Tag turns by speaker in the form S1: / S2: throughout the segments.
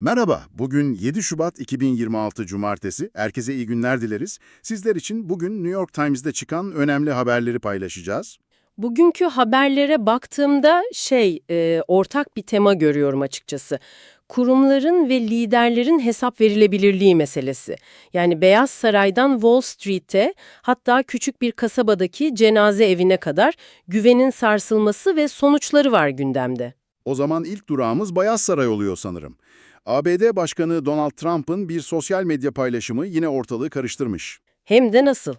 S1: Merhaba, bugün 7 Şubat 2026 Cumartesi. Herkese iyi günler dileriz. Sizler için bugün New York Times'de çıkan önemli haberleri paylaşacağız.
S2: Bugünkü haberlere baktığımda şey, e, ortak bir tema görüyorum açıkçası. Kurumların ve liderlerin hesap verilebilirliği meselesi. Yani Beyaz Saray'dan Wall Street'e hatta küçük bir kasabadaki cenaze evine kadar güvenin sarsılması ve sonuçları var gündemde.
S1: O zaman ilk durağımız Beyaz Saray oluyor sanırım. ABD Başkanı Donald Trump'ın bir sosyal medya paylaşımı yine ortalığı karıştırmış.
S2: Hem de nasıl?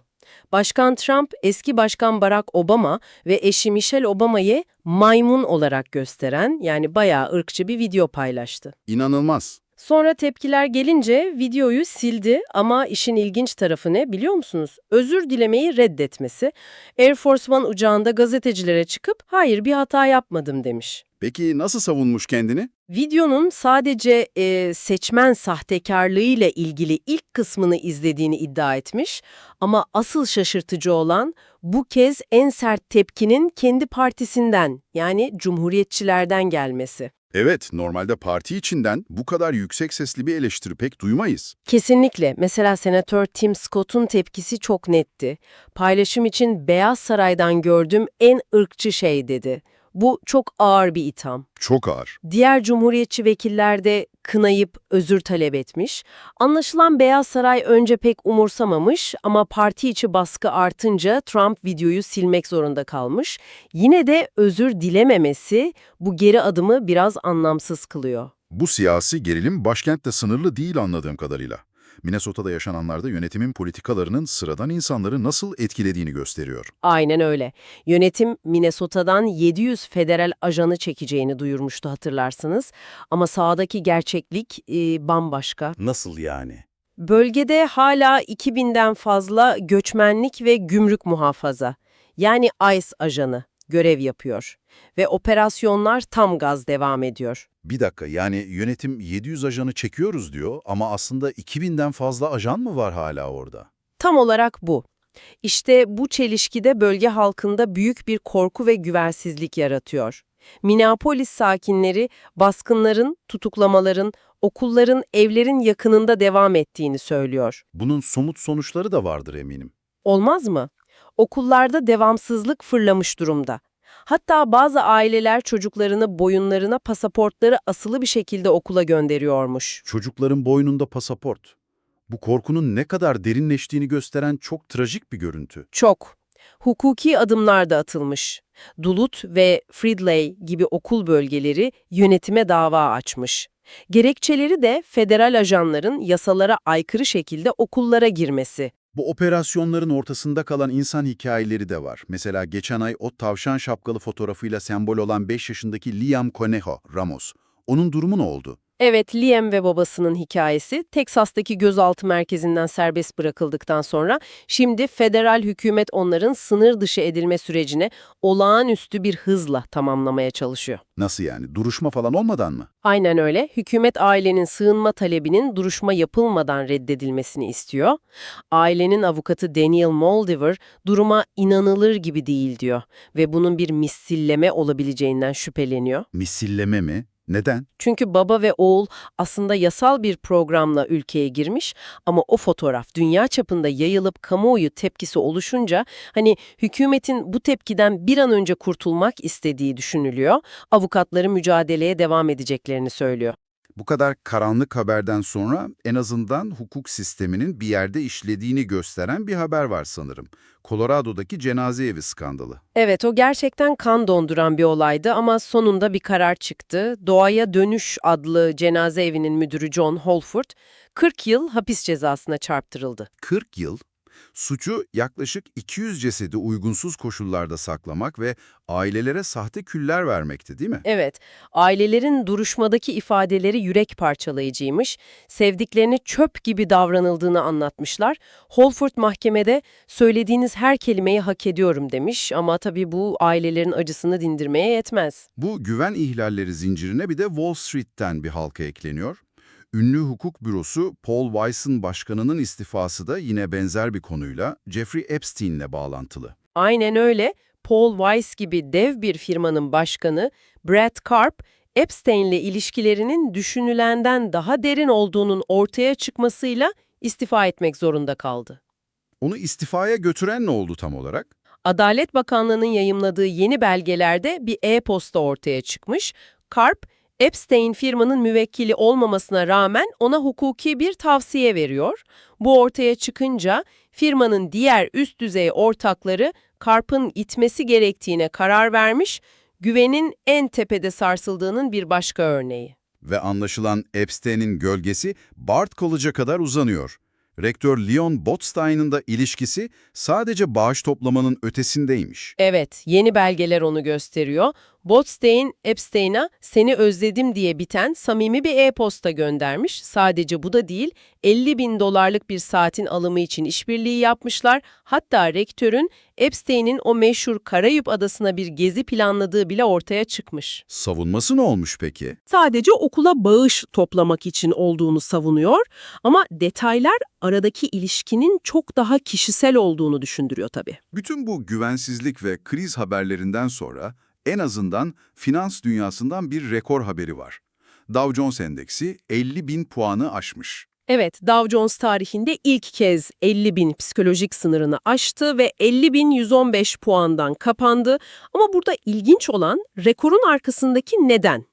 S2: Başkan Trump, eski başkan Barack Obama ve eşi Michelle Obama'yı maymun olarak gösteren yani bayağı ırkçı bir video paylaştı.
S1: İnanılmaz.
S2: Sonra tepkiler gelince videoyu sildi ama işin ilginç tarafı ne biliyor musunuz? Özür dilemeyi reddetmesi. Air Force One uçağında gazetecilere çıkıp hayır bir hata yapmadım demiş.
S1: Peki nasıl savunmuş kendini?
S2: Videonun sadece e, seçmen sahtekarlığıyla ilgili ilk kısmını izlediğini iddia etmiş ama asıl şaşırtıcı olan bu kez en sert tepkinin kendi partisinden yani cumhuriyetçilerden gelmesi.
S1: Evet, normalde parti içinden bu kadar yüksek sesli bir eleştiri pek duymayız.
S2: Kesinlikle. Mesela Senatör Tim Scott'un tepkisi çok netti. Paylaşım için Beyaz Saray'dan gördüğüm en ırkçı şey dedi. Bu çok ağır bir itham.
S1: Çok ağır.
S2: Diğer cumhuriyetçi vekiller de kınayıp özür talep etmiş. Anlaşılan Beyaz Saray önce pek umursamamış ama parti içi baskı artınca Trump videoyu silmek zorunda kalmış. Yine de özür dilememesi bu geri adımı biraz anlamsız kılıyor.
S1: Bu siyasi gerilim başkentte sınırlı değil anladığım kadarıyla. Minnesota'da yaşananlarda yönetimin politikalarının sıradan insanları nasıl etkilediğini gösteriyor.
S2: Aynen öyle. Yönetim Minnesota'dan 700 federal ajanı çekeceğini duyurmuştu hatırlarsınız. Ama sahadaki gerçeklik e, bambaşka.
S3: Nasıl yani?
S2: Bölgede hala 2000'den fazla göçmenlik ve gümrük muhafaza, yani ICE ajanı görev yapıyor. Ve operasyonlar tam gaz devam ediyor.
S3: Bir dakika yani yönetim 700 ajanı çekiyoruz diyor ama aslında 2000'den fazla ajan mı var hala orada?
S2: Tam olarak bu. İşte bu çelişkide bölge halkında büyük bir korku ve güvensizlik yaratıyor. Minneapolis sakinleri baskınların, tutuklamaların, okulların, evlerin yakınında devam ettiğini söylüyor.
S3: Bunun somut sonuçları da vardır eminim.
S2: Olmaz mı? Okullarda devamsızlık fırlamış durumda. Hatta bazı aileler çocuklarını boyunlarına pasaportları asılı bir şekilde okula gönderiyormuş.
S3: Çocukların boynunda pasaport. Bu korkunun ne kadar derinleştiğini gösteren çok trajik bir görüntü.
S2: Çok. Hukuki adımlar da atılmış. Duluth ve Fridley gibi okul bölgeleri yönetime dava açmış. Gerekçeleri de federal ajanların yasalara aykırı şekilde okullara girmesi.
S3: Bu operasyonların ortasında kalan insan hikayeleri de var. Mesela geçen ay o tavşan şapkalı fotoğrafıyla sembol olan 5 yaşındaki Liam Conejo Ramos. Onun durumu ne oldu?
S2: Evet, Liam ve babasının hikayesi Teksas'taki gözaltı merkezinden serbest bırakıldıktan sonra şimdi federal hükümet onların sınır dışı edilme sürecine olağanüstü bir hızla tamamlamaya çalışıyor.
S3: Nasıl yani? Duruşma falan olmadan mı?
S2: Aynen öyle. Hükümet ailenin sığınma talebinin duruşma yapılmadan reddedilmesini istiyor. Ailenin avukatı Daniel Moldiver duruma inanılır gibi değil diyor ve bunun bir misilleme olabileceğinden şüpheleniyor.
S3: Misilleme mi? Neden?
S2: Çünkü baba ve oğul aslında yasal bir programla ülkeye girmiş ama o fotoğraf dünya çapında yayılıp kamuoyu tepkisi oluşunca hani hükümetin bu tepkiden bir an önce kurtulmak istediği düşünülüyor. Avukatları mücadeleye devam edeceklerini söylüyor.
S3: Bu kadar karanlık haberden sonra en azından hukuk sisteminin bir yerde işlediğini gösteren bir haber var sanırım. Colorado'daki cenaze evi skandalı.
S2: Evet o gerçekten kan donduran bir olaydı ama sonunda bir karar çıktı. Doğaya Dönüş adlı cenaze evinin müdürü John Holford 40 yıl hapis cezasına çarptırıldı.
S3: 40 yıl suçu yaklaşık 200 cesedi uygunsuz koşullarda saklamak ve ailelere sahte küller vermekti değil mi?
S2: Evet, ailelerin duruşmadaki ifadeleri yürek parçalayıcıymış, sevdiklerine çöp gibi davranıldığını anlatmışlar. Holford mahkemede söylediğiniz her kelimeyi hak ediyorum demiş ama tabii bu ailelerin acısını dindirmeye yetmez.
S3: Bu güven ihlalleri zincirine bir de Wall Street'ten bir halka ekleniyor. Ünlü hukuk bürosu Paul Weiss'ın başkanının istifası da yine benzer bir konuyla Jeffrey Epstein'le bağlantılı.
S2: Aynen öyle. Paul Weiss gibi dev bir firmanın başkanı Brett Karp,
S4: Epstein'le ilişkilerinin düşünülenden daha derin olduğunun ortaya çıkmasıyla istifa etmek zorunda kaldı.
S5: Onu istifaya götüren ne oldu tam olarak?
S4: Adalet Bakanlığı'nın yayımladığı yeni belgelerde bir e-posta ortaya çıkmış. Karp, Epstein firmanın müvekkili olmamasına rağmen ona hukuki bir tavsiye veriyor. Bu ortaya çıkınca firmanın diğer üst düzey ortakları Karp'ın itmesi gerektiğine karar vermiş, güvenin en tepede sarsıldığının bir başka örneği.
S5: Ve anlaşılan Epstein'in gölgesi Bard College'a kadar uzanıyor. Rektör Leon Botstein'ın da ilişkisi sadece bağış toplamanın ötesindeymiş.
S4: Evet, yeni belgeler onu gösteriyor. Botstein, Epstein'a seni özledim diye biten samimi bir e-posta göndermiş. Sadece bu da değil, 50 bin dolarlık bir saatin alımı için işbirliği yapmışlar. Hatta rektörün Epstein'in o meşhur Karayip Adası'na bir gezi planladığı bile ortaya çıkmış.
S5: Savunması ne olmuş peki?
S2: sadece okula bağış toplamak için olduğunu savunuyor ama detaylar aradaki ilişkinin çok daha kişisel olduğunu düşündürüyor tabii.
S3: Bütün bu güvensizlik ve kriz haberlerinden sonra en azından finans dünyasından bir rekor haberi var. Dow Jones Endeksi 50 bin puanı aşmış.
S2: Evet, Dow Jones tarihinde ilk kez 50 bin psikolojik sınırını aştı ve 50 bin 115 puandan kapandı. Ama burada ilginç olan rekorun arkasındaki neden.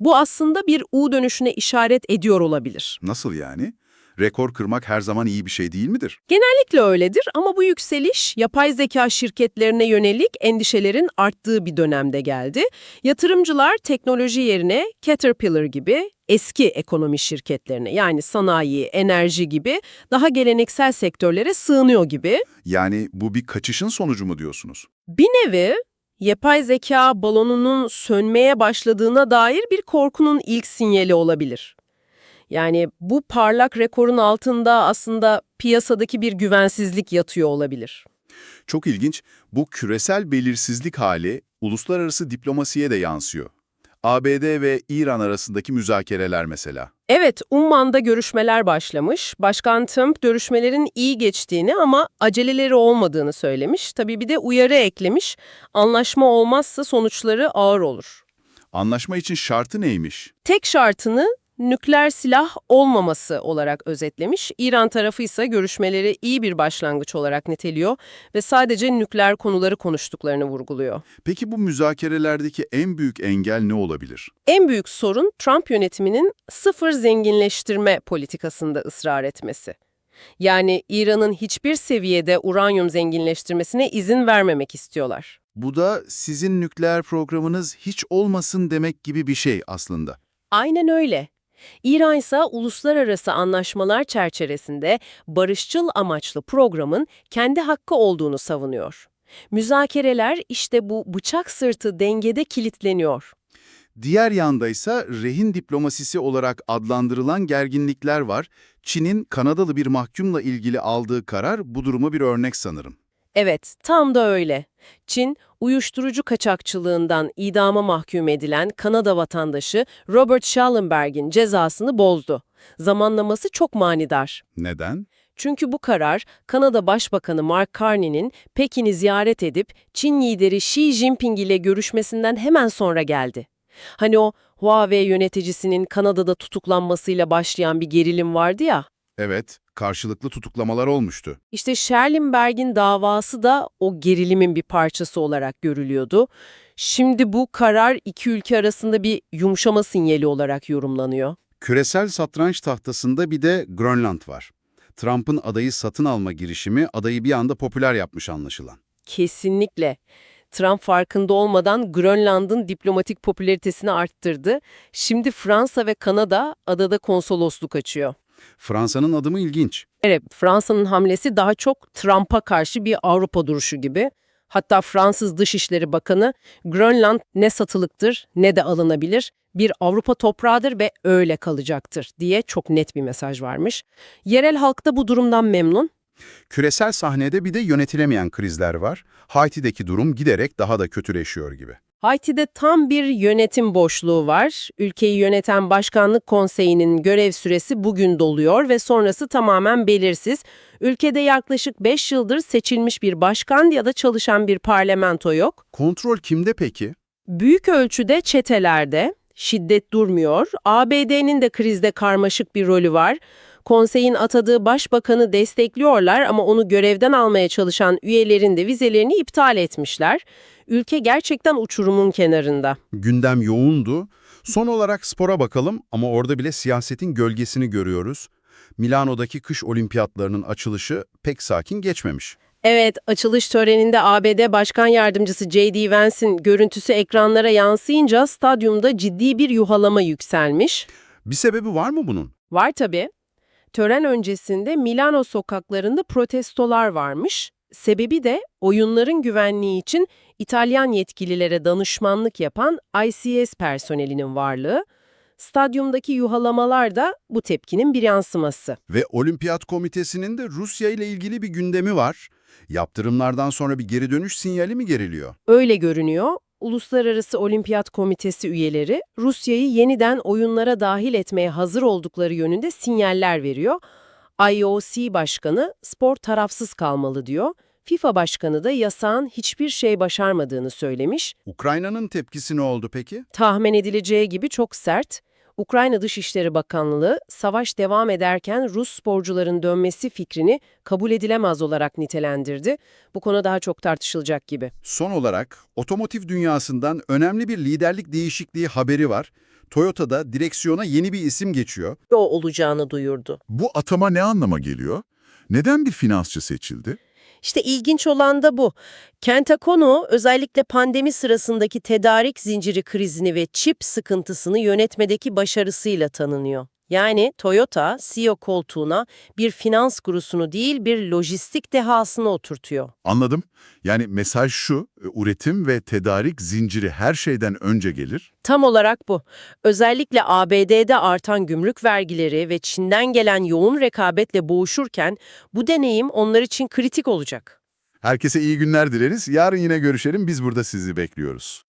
S2: Bu aslında bir U dönüşüne işaret ediyor olabilir.
S3: Nasıl yani? Rekor kırmak her zaman iyi bir şey değil midir?
S2: Genellikle öyledir ama bu yükseliş yapay zeka şirketlerine yönelik endişelerin arttığı bir dönemde geldi. Yatırımcılar teknoloji yerine Caterpillar gibi eski ekonomi şirketlerine yani sanayi, enerji gibi daha geleneksel sektörlere sığınıyor gibi.
S3: Yani bu bir kaçışın sonucu mu diyorsunuz?
S2: Bir nevi yapay zeka balonunun sönmeye başladığına dair bir korkunun ilk sinyali olabilir. Yani bu parlak rekorun altında aslında piyasadaki bir güvensizlik yatıyor olabilir.
S3: Çok ilginç, bu küresel belirsizlik hali uluslararası diplomasiye de yansıyor. ABD ve İran arasındaki müzakereler mesela.
S2: Evet, Umman'da görüşmeler başlamış. Başkan Trump görüşmelerin iyi geçtiğini ama aceleleri olmadığını söylemiş. Tabii bir de uyarı eklemiş. Anlaşma olmazsa sonuçları ağır olur.
S3: Anlaşma için şartı neymiş?
S2: Tek şartını nükleer silah olmaması olarak özetlemiş. İran tarafı ise görüşmeleri iyi bir başlangıç olarak niteliyor ve sadece nükleer konuları konuştuklarını vurguluyor.
S3: Peki bu müzakerelerdeki en büyük engel ne olabilir?
S2: En büyük sorun Trump yönetiminin sıfır zenginleştirme politikasında ısrar etmesi. Yani İran'ın hiçbir seviyede uranyum zenginleştirmesine izin vermemek istiyorlar.
S3: Bu da sizin nükleer programınız hiç olmasın demek gibi bir şey aslında.
S2: Aynen öyle. İran ise uluslararası anlaşmalar çerçevesinde barışçıl amaçlı programın kendi hakkı olduğunu savunuyor. Müzakereler işte bu bıçak sırtı dengede kilitleniyor.
S3: Diğer yanda ise rehin diplomasisi olarak adlandırılan gerginlikler var. Çin'in Kanadalı bir mahkumla ilgili aldığı karar bu duruma bir örnek sanırım.
S2: Evet, tam da öyle. Çin, uyuşturucu kaçakçılığından idama mahkum edilen Kanada vatandaşı Robert Schallenberg'in cezasını bozdu. Zamanlaması çok manidar.
S3: Neden?
S2: Çünkü bu karar Kanada Başbakanı Mark Carney'nin Pekin'i ziyaret edip Çin lideri Xi Jinping ile görüşmesinden hemen sonra geldi. Hani o Huawei yöneticisinin Kanada'da tutuklanmasıyla başlayan bir gerilim vardı ya.
S3: Evet, karşılıklı tutuklamalar olmuştu.
S2: İşte Schellenberg'in davası da o gerilimin bir parçası olarak görülüyordu. Şimdi bu karar iki ülke arasında bir yumuşama sinyali olarak yorumlanıyor.
S5: Küresel satranç tahtasında bir de Grönland var. Trump'ın adayı satın alma girişimi adayı bir anda popüler yapmış anlaşılan.
S2: Kesinlikle. Trump farkında olmadan Grönland'ın diplomatik popülaritesini arttırdı. Şimdi Fransa ve Kanada adada konsolosluk açıyor.
S5: Fransa'nın adımı ilginç.
S2: Evet, Fransa'nın hamlesi daha çok Trump'a karşı bir Avrupa duruşu gibi. Hatta Fransız Dışişleri Bakanı, Grönland ne satılıktır ne de alınabilir, bir Avrupa toprağıdır ve öyle kalacaktır diye çok net bir mesaj varmış. Yerel halk da bu durumdan memnun.
S5: Küresel sahnede bir de yönetilemeyen krizler var. Haiti'deki durum giderek daha da kötüleşiyor gibi.
S2: Haiti'de tam bir yönetim boşluğu var. Ülkeyi yöneten Başkanlık Konseyi'nin görev süresi bugün doluyor ve sonrası tamamen belirsiz. Ülkede yaklaşık 5 yıldır seçilmiş bir başkan ya da çalışan bir parlamento yok.
S5: Kontrol kimde peki?
S2: Büyük ölçüde çetelerde, Şiddet durmuyor. ABD'nin de krizde karmaşık bir rolü var. Konseyin atadığı başbakanı destekliyorlar ama onu görevden almaya çalışan üyelerin de vizelerini iptal etmişler. Ülke gerçekten uçurumun kenarında.
S3: Gündem yoğundu. Son olarak spora bakalım ama orada bile siyasetin gölgesini görüyoruz. Milano'daki kış olimpiyatlarının açılışı pek sakin geçmemiş.
S2: Evet, açılış töreninde ABD Başkan Yardımcısı J.D. Vance'in görüntüsü ekranlara yansıyınca stadyumda ciddi bir yuhalama yükselmiş.
S3: Bir sebebi var mı bunun?
S2: Var tabii. Tören öncesinde Milano sokaklarında protestolar varmış. Sebebi de oyunların güvenliği için İtalyan yetkililere danışmanlık yapan ICS personelinin varlığı. Stadyumdaki yuhalamalar da bu tepkinin bir yansıması.
S3: Ve Olimpiyat Komitesi'nin de Rusya ile ilgili bir gündemi var. Yaptırımlardan sonra bir geri dönüş sinyali mi geriliyor?
S2: Öyle görünüyor. Uluslararası Olimpiyat Komitesi üyeleri Rusya'yı yeniden oyunlara dahil etmeye hazır oldukları yönünde sinyaller veriyor. IOC Başkanı spor tarafsız kalmalı diyor. FIFA Başkanı da yasağın hiçbir şey başarmadığını söylemiş.
S3: Ukrayna'nın tepkisi ne oldu peki?
S2: Tahmin edileceği gibi çok sert. Ukrayna Dışişleri Bakanlığı, savaş devam ederken Rus sporcuların dönmesi fikrini kabul edilemez olarak nitelendirdi. Bu konu daha çok tartışılacak gibi.
S3: Son olarak otomotiv dünyasından önemli bir liderlik değişikliği haberi var. Toyota'da direksiyona yeni bir isim geçiyor.
S2: O olacağını duyurdu.
S6: Bu atama ne anlama geliyor? Neden bir finansçı seçildi?
S7: İşte ilginç olan da bu. Kentakono özellikle pandemi sırasındaki tedarik zinciri krizini ve çip sıkıntısını yönetmedeki başarısıyla tanınıyor. Yani Toyota CEO koltuğuna bir finans gurusunu değil bir lojistik dehasını oturtuyor.
S6: Anladım. Yani mesaj şu, e, üretim ve tedarik zinciri her şeyden önce gelir.
S7: Tam olarak bu. Özellikle ABD'de artan gümrük vergileri ve Çin'den gelen yoğun rekabetle boğuşurken bu deneyim onlar için kritik olacak.
S6: Herkese iyi günler dileriz. Yarın yine görüşelim. Biz burada sizi bekliyoruz.